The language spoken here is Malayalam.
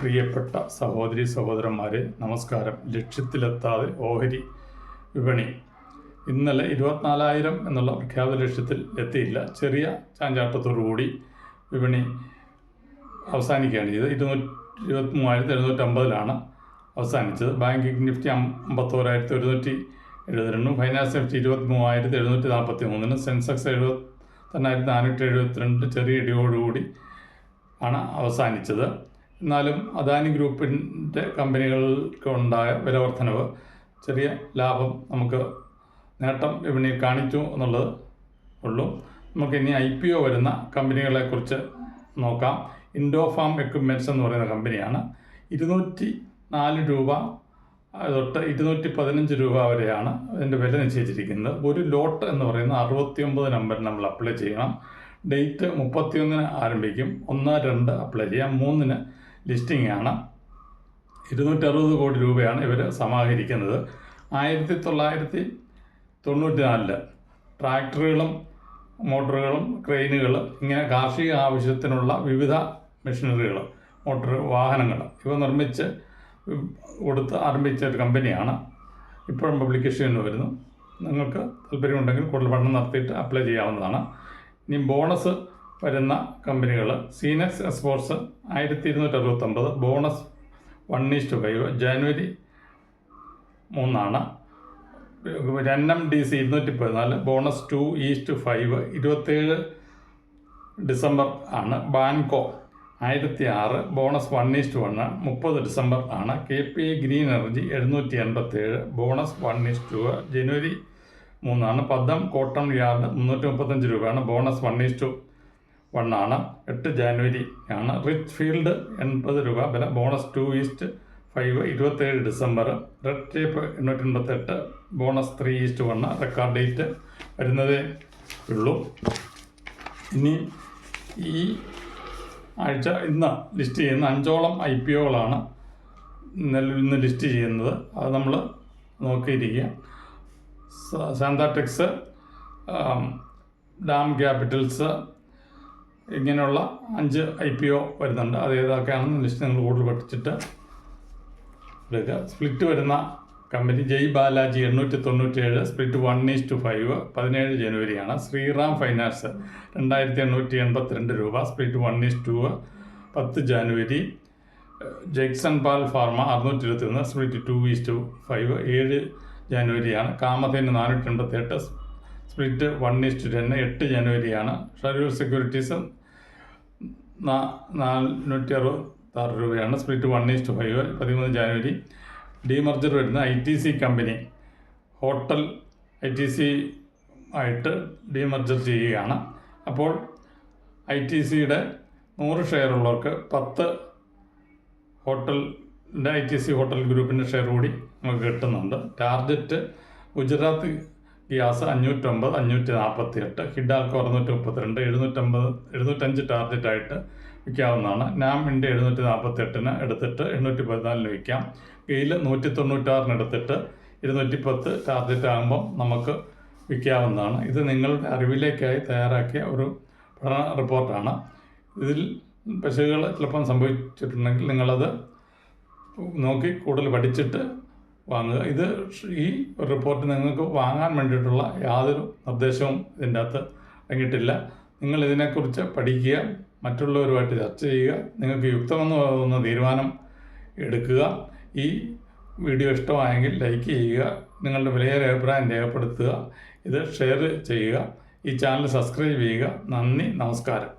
പ്രിയപ്പെട്ട സഹോദരി സഹോദരന്മാരെ നമസ്കാരം. ലക്ഷ്യത്തിലെത്താതെ ഓഹരി വിപണി. ഇന്നലെ ഇരുപത്തിനാലായിരം എന്നുള്ള പ്രഖ്യാപിത ലക്ഷ്യത്തിൽ എത്തിയില്ല. ചെറിയ ചാഞ്ചാട്ടത്തോടു കൂടി വിപണി അവസാനിക്കുകയാണ് ചെയ്തത്. ഇരുന്നൂറ്റി ഇരുപത്തി മൂവായിരത്തി എഴുന്നൂറ്റമ്പതിലാണ് അവസാനിച്ചത്. ബാങ്കിങ് നിഫ്റ്റി അമ്പത്തോരായിരത്തി ഒരുന്നൂറ്റി എഴുപത്തിരണ്ടും ഫൈനാൻസ് നിഫ്റ്റി ഇരുപത്തി മൂവായിരത്തി എഴുന്നൂറ്റി നാൽപ്പത്തി മൂന്നിന് സെൻസെക്സ് എഴുപത്തി എഴുപത്തെണ്ണായിരത്തി നാനൂറ്റി എഴുപത്തിരണ്ട് ചെറിയ ഇടിയോടുകൂടി ആണ് അവസാനിച്ചത്. എന്നാലും അദാനി ഗ്രൂപ്പിന്റെ കമ്പനികൾക്ക് ഉണ്ടായ വില വർധനവ് ചെറിയ ലാഭം നമുക്ക് നേട്ടം വിപണിയിൽ കാണിച്ചു എന്നുള്ളത് ഉള്ളൂ. നമുക്ക് ഇനി ഐ പി ഒ വരുന്ന കമ്പനികളെക്കുറിച്ച് നോക്കാം. ഇൻഡോഫാം എക്യുപ്മെന്റ്സ് എന്ന് പറയുന്ന കമ്പനിയാണ്. ഇരുന്നൂറ്റി നാല് രൂപ തൊട്ട് ഇരുന്നൂറ്റി പതിനഞ്ച് രൂപ വരെയാണ് അതിന്റെ വില നിശ്ചയിച്ചിരിക്കുന്നത്. ഒരു ലോട്ട് എന്ന് പറയുന്ന അറുപത്തി ഒമ്പത് നമ്പർ നമ്മൾ അപ്ലൈ ചെയ്യണം. ഡേറ്റ് മുപ്പത്തിയൊന്നിന് ആരംഭിക്കും. ഒന്ന് രണ്ട് അപ്ലൈ ചെയ്യാം. മൂന്നിന് ലിസ്റ്റിംഗ് ആണ് ഇരുന്നൂറ്ററുപത് കോടി രൂപയാണ് ഇവർ സമാഹരിക്കുന്നത്. ആയിരത്തി തൊള്ളായിരത്തി തൊണ്ണൂറ്റി നാലിൽ ട്രാക്ടറുകളും മോട്ടറുകളും ക്രെയിനുകളും ഇങ്ങനെ കാർഷിക ആവശ്യത്തിനുള്ള വിവിധ മെഷീനറികൾ മോട്ടോർ വാഹനങ്ങൾ ഇവ നിർമ്മിച്ച് കൊടുത്ത് ആരംഭിച്ച ഒരു കമ്പനിയാണ്. ഇപ്പോഴും പബ്ലിക്കേഷൻ വരുന്നു. നിങ്ങൾക്ക് താല്പര്യമുണ്ടെങ്കിൽ കൂടുതൽ പഠനം നടത്തിയിട്ട് അപ്ലൈ ചെയ്യാവുന്നതാണ്. ഇനി ബോണസ് വരുന്ന കമ്പനികൾ സീനക്സ് എക്സ്പോർട്സ് ആയിരത്തി ഇരുന്നൂറ്റി അറുപത്തൊമ്പത് bonus one is to five January മൂന്നാണ്. എം ഡി സി ഇരുന്നൂറ്റി പതിനാല് bonus two is to five ഇരുപത്തേഴ് ഡിസംബർ ആണ്. ബാൻകോ ആയിരത്തി ആറ് bonus one is to one മുപ്പത് ഡിസംബർ ആണ്. K P I green energy എഴുന്നൂറ്റി എൺപത്തേഴ് bonus one is to two January മൂന്നാണ്. പദം കോട്ടൺ യാർഡ് മുന്നൂറ്റി മുപ്പത്തഞ്ച് രൂപയാണ് ബോണസ് വൺ ഈസ്റ്റ് വൺ ആണ്. എട്ട് ജാനുവരി ആണ്. റിച്ച് ഫീൽഡ് എൺപത് രൂപ. വില bonus two is to five ഇരുപത്തേഴ് ഡിസംബർ. റെഡ് ടേപ്പ് എണ്ണൂറ്റി എൺപത്തെട്ട് bonus three is to one record date വരുന്നതേ ഉള്ളൂ. ഇനി ഈ ആഴ്ച ഇന്ന് ലിസ്റ്റ് ചെയ്യുന്ന അഞ്ചോളം ഐ പി ഒകളാണ് നിലവിൽ ഇന്ന് ലിസ്റ്റ് ചെയ്യുന്നത്. അത് നമ്മൾ നോക്കിയിരിക്കുക. സാന്താടെക്സ് ഡാം ക്യാപിറ്റൽസ് ഇങ്ങനെയുള്ള അഞ്ച് ഐ പി ഒ വരുന്നുണ്ട്. അത് ഏതൊക്കെയാണെന്ന് ലിസ്റ്റ് നിങ്ങൾ കൂടുതൽ പഠിച്ചിട്ട് എടുക്കുക സ്പ്ലിറ്റ് വരുന്ന കമ്പനി ജയ് ബാലാജി എണ്ണൂറ്റി തൊണ്ണൂറ്റേഴ് split one is to five പതിനേഴ് ജനുവരിയാണ്. ശ്രീറാം ഫൈനാൻസ് രണ്ടായിരത്തി എണ്ണൂറ്റി എൺപത്തിരണ്ട് രൂപ സ്പ്ലിറ്റ് വൺ ഈസ് ടു പത്ത് ജാനുവരി. ജെക്സൺ പാൽ ഫാർമ അറുന്നൂറ്റി ഇരുപത്തിയൊന്ന് split two is to five ഏഴ് ജാനുവരിയാണ്. കാമധേന് നാനൂറ്റി എൺപത്തെട്ട് split one is to ten എട്ട് ജനുവരിയാണ്. ഷെഡ്യൂൾ സെക്യൂരിറ്റീസ് നാനൂറ്റി അറുപത്താറ് രൂപയാണ്. Split one is to five പതിമൂന്ന് ജാനുവരി. ഡിമർജർ വരുന്ന I T C company hotel I T C ആയിട്ട് ഡിമർജർ ചെയ്യുകയാണ്. അപ്പോൾ ഐ ടി സിയുടെ നൂറ് ഷെയർ ഉള്ളവർക്ക് പത്ത് ഹോട്ടലിന്റെ ഐ ടി സി ഹോട്ടൽ ഗ്രൂപ്പിന്റെ ഷെയർ കൂടി നമുക്ക് കിട്ടുന്നുണ്ട്. ടാർഗറ്റ് ഗുജറാത്ത് ഗ്യാസ് അഞ്ഞൂറ്റമ്പത് അഞ്ഞൂറ്റി നാൽപ്പത്തി എട്ട് ഹിഡാൽക്കോ അറുന്നൂറ്റി മുപ്പത്തിരണ്ട് എഴുന്നൂറ്റമ്പത് എഴുന്നൂറ്റഞ്ച് ടാർഗറ്റായിട്ട് വിൽക്കാവുന്നതാണ്. നാം ഇന്ത്യ എഴുന്നൂറ്റി നാൽപ്പത്തി എട്ടിന് എടുത്തിട്ട് എണ്ണൂറ്റി പതിനാലിന് വിൽക്കാം. ഗെയിൽ നൂറ്റി തൊണ്ണൂറ്റാറിന് എടുത്തിട്ട് ഇരുന്നൂറ്റി പത്ത് ടാർഗറ്റ് ആകുമ്പോൾ നമുക്ക് വിൽക്കാവുന്നതാണ്. ഇത് നിങ്ങളുടെ അറിവിലേക്കായി തയ്യാറാക്കിയ ഒരു പഠന റിപ്പോർട്ടാണ്. ഇതിൽ പശുകൾ ചിലപ്പം സംഭവിച്ചിട്ടുണ്ടെങ്കിൽ നിങ്ങളത് നോക്കി കൂടുതൽ പഠിച്ചിട്ട് വാങ്ങുക ഇത് ഈ റിപ്പോർട്ട് നിങ്ങൾക്ക് വാങ്ങാൻ വേണ്ടിയിട്ടുള്ള യാതൊരു നിർദ്ദേശവും ഇതിന്റെ അകത്ത് അടങ്ങിയിട്ടില്ല നിങ്ങൾ ഇതിനെക്കുറിച്ച് പഠിക്കുക മറ്റുള്ളവരുമായിട്ട് ചർച്ച ചെയ്യുക നിങ്ങൾക്ക് യുക്തമെന്ന് തോന്നുന്ന തീരുമാനം എടുക്കുക. ഈ വീഡിയോ ഇഷ്ടമായെങ്കിൽ ലൈക്ക് ചെയ്യുക നിങ്ങളുടെ വിലയേറെ അഭിപ്രായം രേഖപ്പെടുത്തുക ഇത് ഷെയർ ചെയ്യുക ഈ ചാനൽ സബ്സ്ക്രൈബ് ചെയ്യുക. നന്ദി നമസ്കാരം.